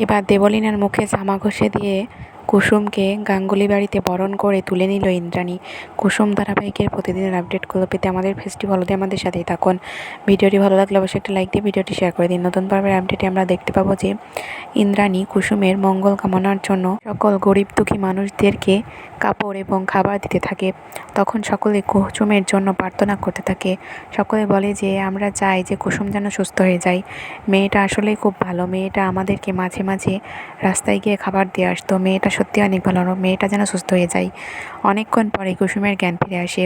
এবার দেবলীনার মুখে জামা ঘষে দিয়ে কুসুমকে গাঙ্গুলি বাড়িতে বরণ করে তুলে নিল ইন্দ্রাণী। কুসুম ধারাবাহিকের প্রতিদিনের আপডেটগুলো পেতে আমাদের ফেস্টিভ হলদে আমাদের সাথেই থাকুন। ভিডিওটি ভালো লাগলে অবশ্যই একটা লাইক দিয়ে ভিডিওটি শেয়ার করে দিন। নতুন পর্বের আপডেটে আমরা দেখতে পাবো যে, ইন্দ্রাণী কুসুমের মঙ্গল কামনার জন্য সকল গরিব দুঃখী মানুষদেরকে কাপড় এবং খাবার দিতে থাকে। তখন সকলে কুসুমের জন্য প্রার্থনা করতে থাকে। সকলে বলে যে, আমরা চাই যে কুসুম যেন সুস্থ হয়ে যায়। মেয়েটা আসলেই খুব ভালো। মেয়েটা আমাদেরকে মাঝে মাঝে রাস্তায় গিয়ে খাবার দিয়ে আসতো। মেয়েটা সত্যি অনেক ভালো। মেয়েটা যেন সুস্থ হয়ে যায়। অনেকক্ষণ পরে কুসুমের জ্ঞান ফিরে আসে।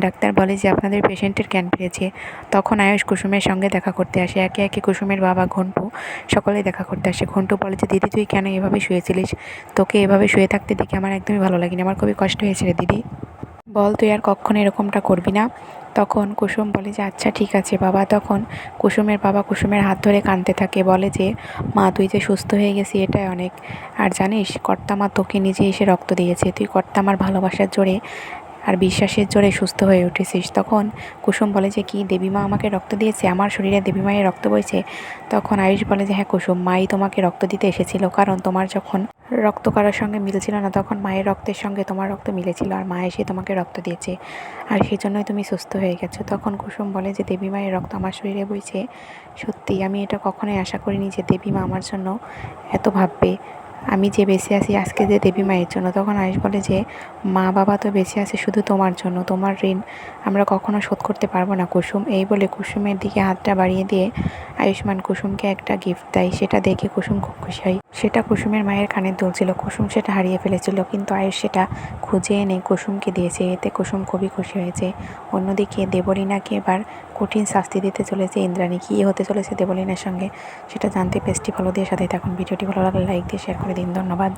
ডাক্তার বলে যে, আপনাদের পেশেন্টের জ্ঞান ফিরেছে। তখন আয়ুষ কুসুমের সঙ্গে দেখা করতে আসে। একে একে কুসুমের বাবা ঘন্টু সকলে দেখা করতে আসে। ঘন্টু বলে যে, দিদি, তুই কেন এভাবে শুয়েছিলিস তোকে এভাবে শুয়ে থাকতে দেখে আমার একদমই ভালো লাগেনি। আমার খুবই কষ্ট হয়েছে রে দিদি। বল, তুই আর কখনো এরকমটা করবি না। তখন কুসুম বলে যে আচ্ছা ঠিক আছে বাবা। তখন কুসুমের বাবা কুসুমের হাত ধরে কাঁদতে থাকে, বলে যে, মা, তুই যে সুস্থ হয়ে গেছি, এটাই অনেক। আর জানিস, কর্তামা তোকে নিজে এসে রক্ত দিয়েছে। তুই কর্তামার ভালোবাসার জোরে আর বিশ্বাসের জোরে সুস্থ হয়ে উঠেছিস। তখন কুসুম বলে যে, কি দেবীমা আমাকে রক্ত দিয়েছে? আমার শরীরে দেবীমায়ের রক্ত বইছে? তখন আয়ুষ বলে যে হ্যাঁ কুসুম, মাই তোমাকে রক্ত দিতে এসেছিল, কারণ তোমার যখন রক্ত কারোর সঙ্গে মিলছিল না, তখন মায়ের রক্তের সঙ্গে তোমার রক্ত মিলেছিল, আর মা এসে তোমাকে রক্ত দিয়েছে, আর সেই জন্যই তুমি সুস্থ হয়ে গেছো। তখন কুসুম বলে যে, দেবী মায়ের রক্ত আমার শরীরে বইছে। সত্যি, আমি এটা কখনোই আশা করিনি যে, দেবী মা আমার জন্য এত ভাববে আমি যে বেঁচে আছি, আজকে যে দেবী মায়ের জন্য, তখন আয়ুষ বলে যে, মা বাবা তো বেঁচে আছে, শুধু তোমার জন্য। তোমার ঋণ আমরা কখনো শোধ করতে পারব না। কুসুম এই বলে কুসুমের দিকে হাতটা বাড়িয়ে দিয়ে আয়ুষ্মান কুসুমকে একটা গিফট দেয়। সেটা দেখে কুসুম খুব খুশি হয়। সেটা কুসুমের মায়ের কানে দুলছিল। কুসুম সেটা হারিয়ে ফেলেছিল, কিন্তু আয়ুষ সেটা খুঁজে এনে কুসুমকে দিয়েছে। এতে কুসুম খুবই খুশি হয়েছে। অন্যদিকে দেবলীনাকে এবার কঠিন শাস্তি দিতে চলেছে, ইন্দ্রাণী কী হতে চলেছে দেবলীনার সঙ্গে, সেটা জানতে পেজটি ফলো দিয়ে সাথে থাকুন। ভিডিওটি ভালো লাগলে লাইক দিয়ে শেয়ার করে দিন। ধন্যবাদ।